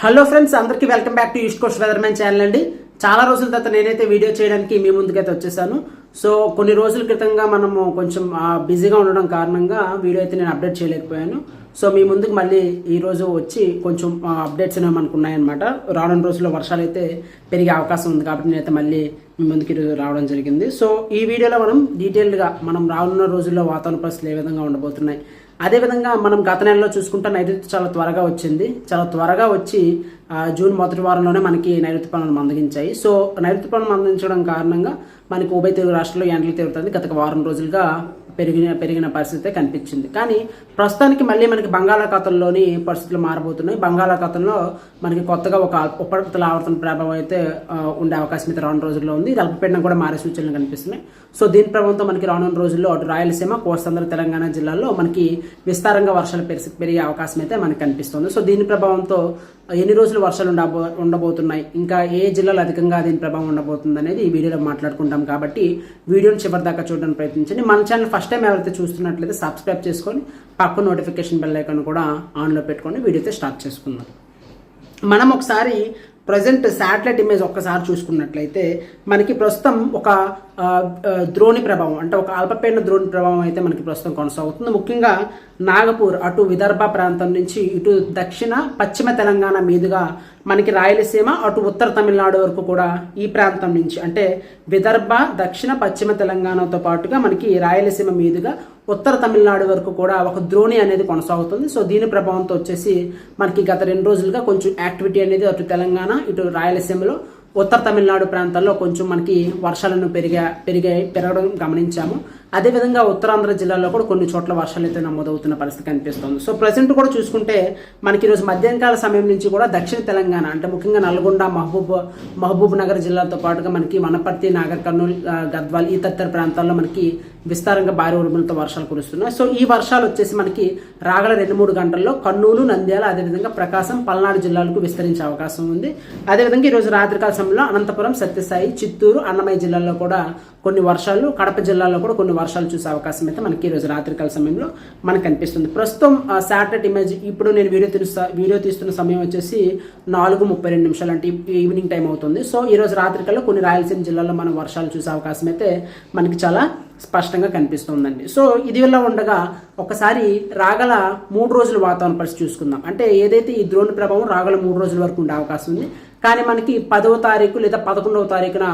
Hello friends అందరికీ welcome back to East Coast weather channel అండి. చాలా రోజుల తర్వాత నేనైతే వీడియో చేయడానికి మీ ముందుకైతే వచ్చేసాను. సో కొన్ని రోజుల క్రితంగా మనము కొంచెం బిజీగా ఉండడం కారణంగా వీడియో అయితే నేను అప్డేట్ చేయలేకపోయాను. సో మీ ముందుకు మళ్ళీ ఈరోజు వచ్చి కొంచెం అప్డేట్స్ అనేవి మనకు ఉన్నాయన్నమాట. రానున్న రోజుల్లో వర్షాలు అయితే పెరిగే అవకాశం ఉంది కాబట్టి నేనైతే మళ్ళీ మీ ముందుకు ఈరోజు రావడం జరిగింది. సో ఈ వీడియోలో మనం డీటెయిల్డ్గా మనం రానున్న రోజుల్లో వాతావరణ పరిస్థితులు ఏ విధంగా ఉండబోతున్నాయి అదేవిధంగా మనం గత నెలలో చూసుకుంటే నైరుతి చాలా త్వరగా వచ్చింది. చాలా త్వరగా వచ్చి జూన్ మొదటి వారంలోనే మనకి నైరుతి పనులు మందగించాయి. సో నైరుతి పనులు మందించడం కారణంగా మనకి ఉభయ తెలుగు రాష్ట్రాల్లో ఎండలు తీరుతుంది గత వారం రోజులుగా పెరిగిన పెరిగిన పరిస్థితి కనిపించింది. కానీ ప్రస్తుతానికి మళ్ళీ మనకి బంగాళాఖాతంలోని పరిస్థితులు మారబోతున్నాయి. బంగాళాఖాతంలో మనకి కొత్తగా ఒక ఉపరితల ఆవర్తన ప్రభావం అయితే ఉండే అవకాశం అయితే రానున్న రోజుల్లో ఉంది. ఇది అల్పపీడనం కూడా మారే సూచనలు కనిపిస్తున్నాయి. సో దీని ప్రభావంతో మనకి రానున్న రోజుల్లో అటు రాయలసీమ కోస్తాంధ్ర తెలంగాణ జిల్లాల్లో మనకి విస్తారంగా వర్షాలు పెరిగి పెరిగే అవకాశం అయితే మనకి కనిపిస్తుంది. సో దీని ప్రభావంతో ఎన్ని రోజులు వర్షాలు ఉండబో ఉండబోతున్నాయి? ఇంకా ఏ జిల్లాలో అధికంగా దీని ప్రభావం ఉండబోతుంది అనేది ఈ వీడియోలో మాట్లాడుకుంటాం కాబట్టి వీడియోని చివరి దాకా చూడడానికి ప్రయత్నించండి. మన ఛానల్ ఫస్ట్ టైం ఎవరైతే చూస్తున్నట్లయితే సబ్స్క్రైబ్ చేసుకొని పక్క నోటిఫికేషన్ బెల్ ఐకాన్ కూడా ఆన్లో పెట్టుకొని వీడియో అయితే స్టార్ట్ చేసుకుందాం. మనం ఒకసారి ప్రజెంట్ శాటిలైట్ ఇమేజ్ ఒక్కసారి చూసుకున్నట్లయితే మనకి ప్రస్తుతం ఒక ద్రోణి ప్రభావం అంటే ఒక అల్పపీడన ద్రోణి ప్రభావం అయితే మనకి ప్రస్తుతం కొనసాగుతుంది. ముఖ్యంగా నాగపూర్ అటు విదర్భ ప్రాంతం నుంచి ఇటు దక్షిణ పశ్చిమ తెలంగాణ మీదుగా మనకి రాయలసీమ అటు ఉత్తర తమిళనాడు వరకు కూడా ఈ ప్రాంతం నుంచి అంటే విదర్భ దక్షిణ పశ్చిమ తెలంగాణతో పాటుగా మనకి రాయలసీమ మీదుగా ఉత్తర తమిళనాడు వరకు కూడా ఒక ద్రోణి అనేది కొనసాగుతుంది. సో దీని ప్రభావంతో వచ్చేసి మనకి గత రెండు రోజులుగా కొంచెం యాక్టివిటీ అనేది అటు తెలంగాణ ఇటు రాయలసీమలో ఉత్తర తమిళనాడు ప్రాంతాల్లో కొంచెం మనకి వర్షాలను పెరిగా పెరిగాయి పెరగడం గమనించాము. అదేవిధంగా ఉత్తరాంధ్ర జిల్లాలో కూడా కొన్ని చోట్ల వర్షాలు అయితే నమోదవుతున్న పరిస్థితి కనిపిస్తుంది. సో ప్రజెంట్ కూడా చూసుకుంటే మనకి ఈరోజు మధ్యాహ్నకాల సమయం నుంచి కూడా దక్షిణ తెలంగాణ అంటే ముఖ్యంగా నల్గొండ మహబూబ్ మహబూబ్ నగర్ జిల్లాతో పాటుగా మనకి వనపర్తి నాగర్ కర్నూలు గద్వాల్ ఈ తదితర ప్రాంతాల్లో మనకి విస్తారంగా భారీ ఉరుములతో వర్షాలు కురుస్తున్నాయి. సో ఈ వర్షాలు వచ్చేసి మనకి రాగల రెండు మూడు గంటల్లో కర్నూలు నంద్యాల అదేవిధంగా ప్రకాశం పల్నాడు జిల్లాలకు విస్తరించే అవకాశం ఉంది. అదేవిధంగా ఈరోజు రాత్రికాల సమయంలో అనంతపురం సత్యసాయి చిత్తూరు అన్నమయ్య జిల్లాల్లో కూడా కొన్ని వర్షాలు కడప జిల్లాలో కూడా కొన్ని వర్షాలు చూసే అవకాశం అయితే మనకి ఈరోజు రాత్రికాల సమయంలో మనకు కనిపిస్తుంది. ప్రస్తుతం శాటిలైట్ ఇమేజ్ ఇప్పుడు నేను వీడియో తీస్తా వీడియో తీస్తున్న సమయం వచ్చేసి నాలుగు ముప్పై రెండు నిమిషాలు అంటే ఈవినింగ్ టైం అవుతుంది. సో ఈరోజు రాత్రికల్లో కొన్ని రాయలసీమ జిల్లాల్లో మనం వర్షాలు చూసే అవకాశం అయితే మనకి చాలా స్పష్టంగా కనిపిస్తుందండి. సో ఇది వల్ల ఉండగా ఒకసారి రాగల మూడు రోజుల వాతావరణ పరిస్థితి చూసుకుందాం. అంటే ఏదైతే ఈ ద్రోణి ప్రభావం రాగల మూడు రోజుల వరకు ఉండే అవకాశం ఉంది కానీ మనకి పదవ తారీఖు లేదా పదకొండవ తారీఖున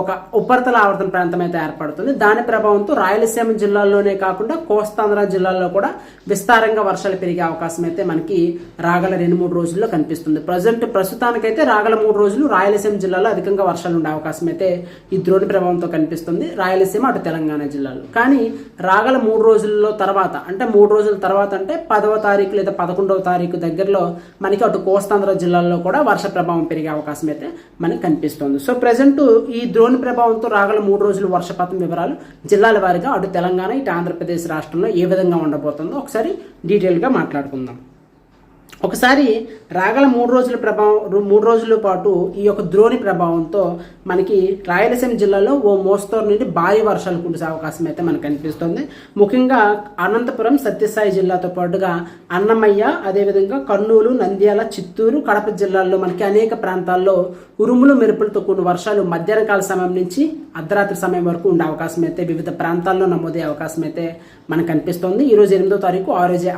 ఒక ఉపరితల ఆవర్తన ప్రాంతం అయితే ఏర్పడుతుంది. దాని ప్రభావంతో రాయలసీమ జిల్లాల్లోనే కాకుండా కోస్తాంధ్ర జిల్లాల్లో కూడా విస్తారంగా వర్షాలు పెరిగే అవకాశం అయితే మనకి రాగల రెండు మూడు రోజుల్లో కనిపిస్తుంది. ప్రజెంట్ ప్రస్తుతానికైతే రాగల మూడు రోజులు రాయలసీమ జిల్లాలో అధికంగా వర్షాలు ఉండే అవకాశం అయితే ఈ ద్రోణి ప్రభావంతో కనిపిస్తుంది. రాయలసీమ అటు తెలంగాణ జిల్లాలో. కానీ రాగల మూడు రోజుల్లో తర్వాత అంటే మూడు రోజుల తర్వాత అంటే పదవ తారీఖు లేదా పదకొండవ తారీఖు దగ్గరలో మనకి అటు కోస్తాంధ్ర జిల్లాల్లో కూడా వర్ష ప్రభావం పెరిగే అవకాశం అయితే మనకి కనిపిస్తుంది. సో ప్రజెంట్ ఈ ద్రోణి ప్రభావంతో రాగల మూడు రోజులు వర్షపాతం వివరాలు జిల్లాల వారీగా అటు తెలంగాణ ఇటు ఆంధ్రప్రదేశ్ రాష్ట్రంలో ఏ విధంగా ఉండబోతుందో ఒకసారి డీటెయిల్గా మాట్లాడుకుందాం. ఒకసారి రాగల మూడు రోజుల ప్రభావం మూడు రోజుల పాటు ఈ యొక్క ద్రోణి ప్రభావంతో మనకి రాయలసీమ జిల్లాలో ఓ మోస్తరు నుండి భారీ వర్షాలు కురిసే అవకాశం అయితే మనకు కనిపిస్తుంది. ముఖ్యంగా అనంతపురం సత్యసాయి జిల్లాతో పాటుగా అన్నమయ్య అదేవిధంగా కర్నూలు నంద్యాల చిత్తూరు కడప జిల్లాల్లో మనకి అనేక ప్రాంతాల్లో ఉరుములు మెరుపులతో కూడిన వర్షాలు మధ్యాహ్న కాల సమయం నుంచి అర్ధరాత్రి సమయం వరకు ఉండే అవకాశం అయితే వివిధ ప్రాంతాల్లో నమోదయ్యే అవకాశం అయితే మనకు కనిపిస్తుంది. ఈరోజు ఎనిమిదో తారీఖు ఆరోజు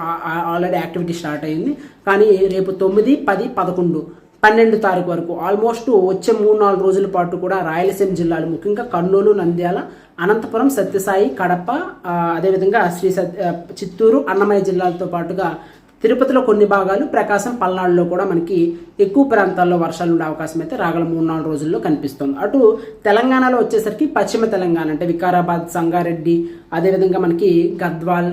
ఆల్రెడీ యాక్టివిటీ స్టార్ట్ అయింది. కానీ రేపు తొమ్మిది పది పదకొండు పన్నెండు తారీఖు వరకు ఆల్మోస్ట్ వచ్చే మూడు నాలుగు రోజుల పాటు కూడా రాయలసీమ జిల్లాలు ముఖ్యంగా కర్నూలు నంద్యాల అనంతపురం సత్యసాయి కడప అదేవిధంగా శ్రీ సత్య చిత్తూరు అన్నమయ్య జిల్లాలతో పాటుగా తిరుపతిలో కొన్ని భాగాలు ప్రకాశం పల్నాడులో కూడా మనకి ఎక్కువ ప్రాంతాల్లో వర్షాలు ఉండే అవకాశం అయితే రాగల మూడు నాలుగు రోజుల్లో కనిపిస్తుంది. అటు తెలంగాణలో వచ్చేసరికి పశ్చిమ తెలంగాణ అంటే వికారాబాద్ సంగారెడ్డి అదేవిధంగా మనకి గద్వాల్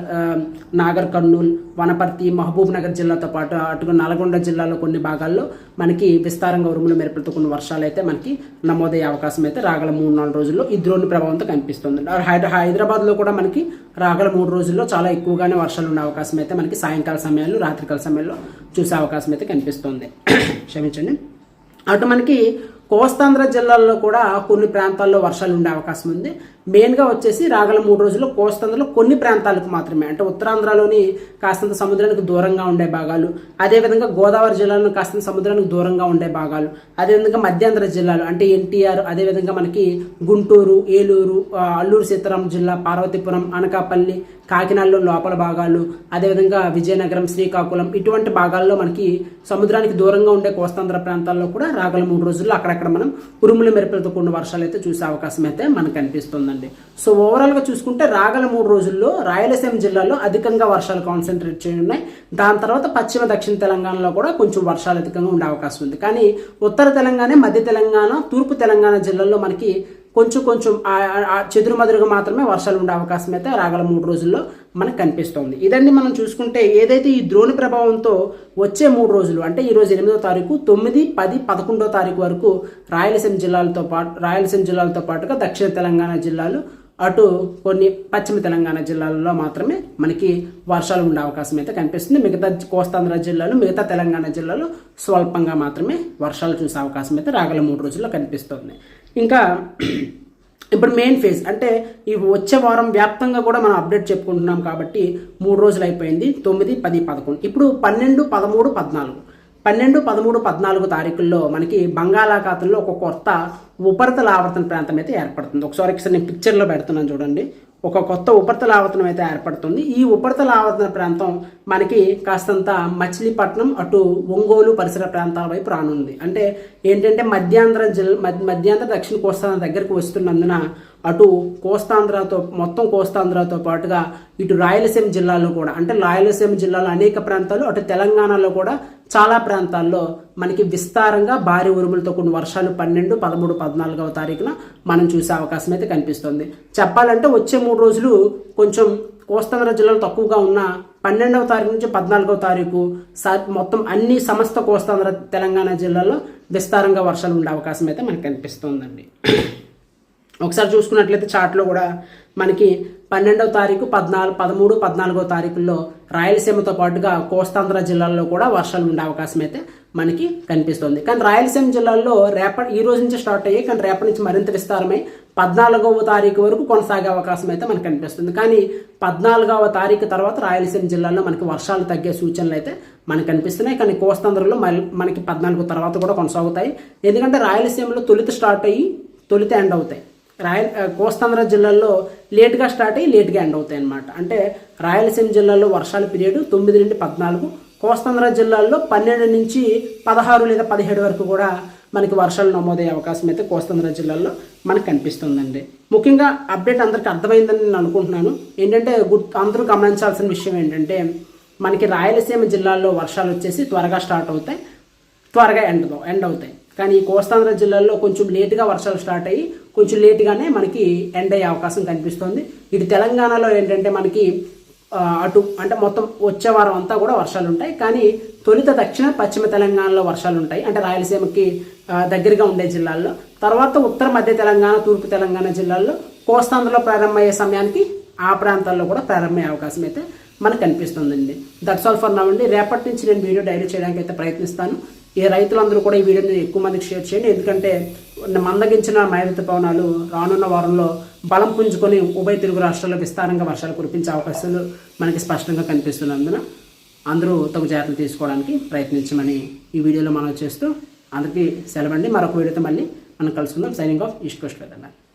నాగర్ కర్నూల్ వనపర్తి మహబూబ్ నగర్ జిల్లాతో పాటు అటు నల్గొండ జిల్లాలో కొన్ని భాగాల్లో మనకి విస్తారంగా ఉరుములు మెరుపులతో కొన్ని వర్షాలు అయితే మనకి నమోదయ్యే అవకాశం అయితే రాగల మూడు నాలుగు రోజుల్లో ఈ ద్రోణి ప్రభావంతో కనిపిస్తుంది. హైదరాబాద్లో కూడా మనకి రాగల మూడు రోజుల్లో చాలా ఎక్కువగానే వర్షాలు ఉండే అవకాశం అయితే మనకి సాయంకాల సమయాల్లో రాత్రికాల సమయంలో చూసే అవకాశం అయితే కనిపిస్తుంది. క్షమించండి. అటు మనకి కోస్తాంధ్ర జిల్లాల్లో కూడా కొన్ని ప్రాంతాల్లో వర్షాలు ఉండే అవకాశం ఉంది. మెయిన్గా వచ్చేసి రాగల మూడు రోజుల్లో కోస్తాంధ్రలో కొన్ని ప్రాంతాలకు మాత్రమే. అంటే ఉత్తరాంధ్రలోని కాస్తంత సముద్రానికి దూరంగా ఉండే భాగాలు అదేవిధంగా గోదావరి జిల్లాలో కాస్తంత సముద్రానికి దూరంగా ఉండే భాగాలు అదేవిధంగా మధ్యాంధ్ర జిల్లాలు అంటే ఎన్టీఆర్ అదేవిధంగా మనకి గుంటూరు ఏలూరు అల్లూరు సీతారాం జిల్లా పార్వతీపురం అనకాపల్లి కాకినాడలో లోపల భాగాలు అదేవిధంగా విజయనగరం శ్రీకాకుళం ఇటువంటి భాగాల్లో మనకి సముద్రానికి దూరంగా ఉండే కోస్తాంధ్ర ప్రాంతాల్లో కూడా రాగల మూడు రోజుల్లో అక్కడక్కడ మనం ఉరుముల మెరుపులతో కూడిన వర్షాలు అయితే చూసే అవకాశం అయితే మనకు కనిపిస్తుందండి సో ఓవరాల్గా చూసుకుంటే రాగల మూడు రోజుల్లో రాయలసీమ జిల్లాలో అధికంగా వర్షాలు కాన్సన్ట్రేట్ చేయి ఉన్నాయి దాని తర్వాత పశ్చిమ దక్షిణ తెలంగాణలో కూడా కొంచెం వర్షాలు అధికంగా ఉండే అవకాశం ఉంది. కానీ ఉత్తర తెలంగాణ మధ్య తెలంగాణ తూర్పు తెలంగాణ జిల్లాల్లో మనకి కొంచెం కొంచెం ఆ- చెదురుమదురుగా మాత్రమే వర్షాలు ఉండే అవకాశం అయితే రాగల మూడు రోజుల్లో మనకు కనిపిస్తోంది. ఇదండి మనం చూసుకుంటే ఏదైతే ఈ ద్రోణి ప్రభావంతో వచ్చే మూడు రోజులు అంటే ఈరోజు ఎనిమిదో తారీఖు తొమ్మిది పది పదకొండో తారీఖు వరకు రాయలసీమ జిల్లాలతో పాటు రాయలసీమ జిల్లాలతో పాటుగా దక్షిణ తెలంగాణ జిల్లాలు అటు కొన్ని పశ్చిమ తెలంగాణ జిల్లాలలో మాత్రమే మనకి వర్షాలు ఉండే అవకాశం అయితే కనిపిస్తుంది. మిగతా కోస్తాంధ్ర జిల్లాలు మిగతా తెలంగాణ జిల్లాలో స్వల్పంగా మాత్రమే వర్షాలు చూసే అవకాశం అయితే రాగల మూడు రోజుల్లో కనిపిస్తుంది. ఇంకా ఇప్పుడు మెయిన్ ఫేజ్ అంటే ఈ వచ్చే వారం వ్యాప్తంగా కూడా మనం అప్డేట్ చెప్పుకుంటున్నాం కాబట్టి మూడు రోజులు అయిపోయింది తొమ్మిది పది పదకొండు. ఇప్పుడు పన్నెండు పదమూడు పద్నాలుగు. పన్నెండు పదమూడు పద్నాలుగు తారీఖుల్లో మనకి బంగాళాఖాతంలో ఒక కొత్త ఉపరితల ఆవర్తన ప్రాంతం అయితే ఏర్పడుతుంది. ఒకసారి ఒకసారి నేను పిక్చర్లో పెడుతున్నాను చూడండి. ఒక కొత్త ఉపరితల ఆవర్తనం అయితే ఏర్పడుతుంది. ఈ ఉపరితల ఆవర్తన ప్రాంతం మనకి కాస్తంత మచిలీపట్నం అటు ఒంగోలు పరిసర ప్రాంతాల వైపు రానుంది. అంటే ఏంటంటే మధ్యాంధ్ర జిల్లా మధ్యాంధ్ర దక్షిణ కోస్తాంధ్ర దగ్గరకు వస్తున్నందున అటు కోస్తాంధ్రతో మొత్తం కోస్తాంధ్రతో పాటుగా ఇటు రాయలసీమ జిల్లాలో కూడా అంటే రాయలసీమ జిల్లాలో అనేక ప్రాంతాలు అటు తెలంగాణలో కూడా చాలా ప్రాంతాల్లో మనకి విస్తారంగా భారీ ఉరుములతో కొన్ని వర్షాలు పన్నెండు పదమూడు పద్నాలుగవ తారీఖున మనం చూసే అవకాశం అయితే కనిపిస్తుంది. చెప్పాలంటే వచ్చే మూడు రోజులు కొంచెం కోస్తాంధ్ర జిల్లాలో తక్కువగా ఉన్న పన్నెండవ తారీఖు నుంచి పద్నాలుగవ తారీఖు మొత్తం అన్ని సమస్త కోస్తాంధ్ర తెలంగాణ జిల్లాలో విస్తారంగా వర్షాలు ఉండే అవకాశం అయితే మనకు కనిపిస్తుందండి. ఒకసారి చూసుకున్నట్లయితే చాట్లో కూడా మనకి పన్నెండవ తారీఖు పద్నాలుగు పదమూడు పద్నాలుగో తారీఖుల్లో రాయలసీమతో పాటుగా కోస్తాంధ్ర జిల్లాల్లో కూడా వర్షాలు ఉండే అవకాశం అయితే మనకి కనిపిస్తుంది. కానీ రాయలసీమ జిల్లాల్లో రేపటి ఈ రోజు నుంచి స్టార్ట్ అయ్యి కానీ రేపటి నుంచి మరింత విస్తారమై పద్నాలుగవ తారీఖు వరకు కొనసాగే అవకాశం అయితే మనకు కనిపిస్తుంది. కానీ పద్నాలుగవ తారీఖు తర్వాత రాయలసీమ జిల్లాలో మనకి వర్షాలు తగ్గే సూచనలు అయితే మనకు కనిపిస్తున్నాయి. కానీ కోస్తాంధ్రలో మనకి పద్నాలుగు తర్వాత కూడా కొనసాగుతాయి. ఎందుకంటే రాయలసీమలో తొలిత స్టార్ట్ అయ్యి తొలిత ఎండ్ అవుతాయి. రాయల్ కోస్తాంధ్ర జిల్లాల్లో లేట్గా స్టార్ట్ అయ్యి లేట్గా ఎండ్ అవుతాయి అన్నమాట అంటే రాయలసీమ జిల్లాలో వర్షాల పీరియడ్ తొమ్మిది నుండి పద్నాలుగు కోస్తాంధ్ర జిల్లాల్లో పన్నెండు నుంచి పదహారు లేదా పదిహేడు వరకు కూడా మనకి వర్షాలు నమోదయ్యే అవకాశం అయితే కోస్తాంధ్ర జిల్లాల్లో మనకు కనిపిస్తుందండి. ముఖ్యంగా అప్డేట్ అందరికీ అర్థమైందని నేను అనుకుంటున్నాను. ఏంటంటే గుర్తు అందరూ గమనించాల్సిన విషయం ఏంటంటే మనకి రాయలసీమ జిల్లాల్లో వర్షాలు వచ్చేసి త్వరగా స్టార్ట్ అవుతాయి త్వరగా ఎండ్ ఎండ్ అవుతాయి. కానీ ఈ కోస్తాంధ్ర జిల్లాల్లో కొంచెం లేటుగా వర్షాలు స్టార్ట్ అయ్యి కొంచెం లేటుగానే మనకి ఎండ్ అయ్యే అవకాశం కనిపిస్తుంది. ఇటు తెలంగాణలో ఏంటంటే మనకి అటు అంటే మొత్తం వచ్చే వారం అంతా కూడా వర్షాలు ఉంటాయి కానీ తొలిత దక్షిణ పశ్చిమ తెలంగాణలో వర్షాలు ఉంటాయి అంటే రాయలసీమకి దగ్గరగా ఉండే జిల్లాల్లో. తర్వాత ఉత్తర మధ్య తెలంగాణ తూర్పు తెలంగాణ జిల్లాల్లో కోస్తాంధ్రలో ప్రారంభమయ్యే సమయానికి ఆ ప్రాంతాల్లో కూడా ప్రారంభమయ్యే అవకాశం అయితే మనకు కనిపిస్తుందండి. దట్స్ ఆల్ ఫర్ నవ్ అండి. రేపటి నుంచి నేను వీడియో డైరీ చేయడానికి అయితే ప్రయత్నిస్తాను. ఈ రైతులందరూ కూడా ఈ వీడియోని ఎక్కువ మందికి షేర్ చేయండి. ఎందుకంటే మందగించిన నైరుతి పవనాలు రానున్న వారంలో బలం పుంజుకొని ఉభయ తెలుగు రాష్ట్రాల్లో విస్తారంగా వర్షాలు కురిపించే అవకాశాలు మనకి స్పష్టంగా కనిపిస్తున్నందున అందరూ తగు జాగ్రత్తలు తీసుకోవడానికి ప్రయత్నించమని ఈ వీడియోలో మనం చేస్తూ అందరికీ సెలవండి మరొక వీడియోతో మళ్ళీ మనం కలుసుకుందాం. Signing off East Coast weather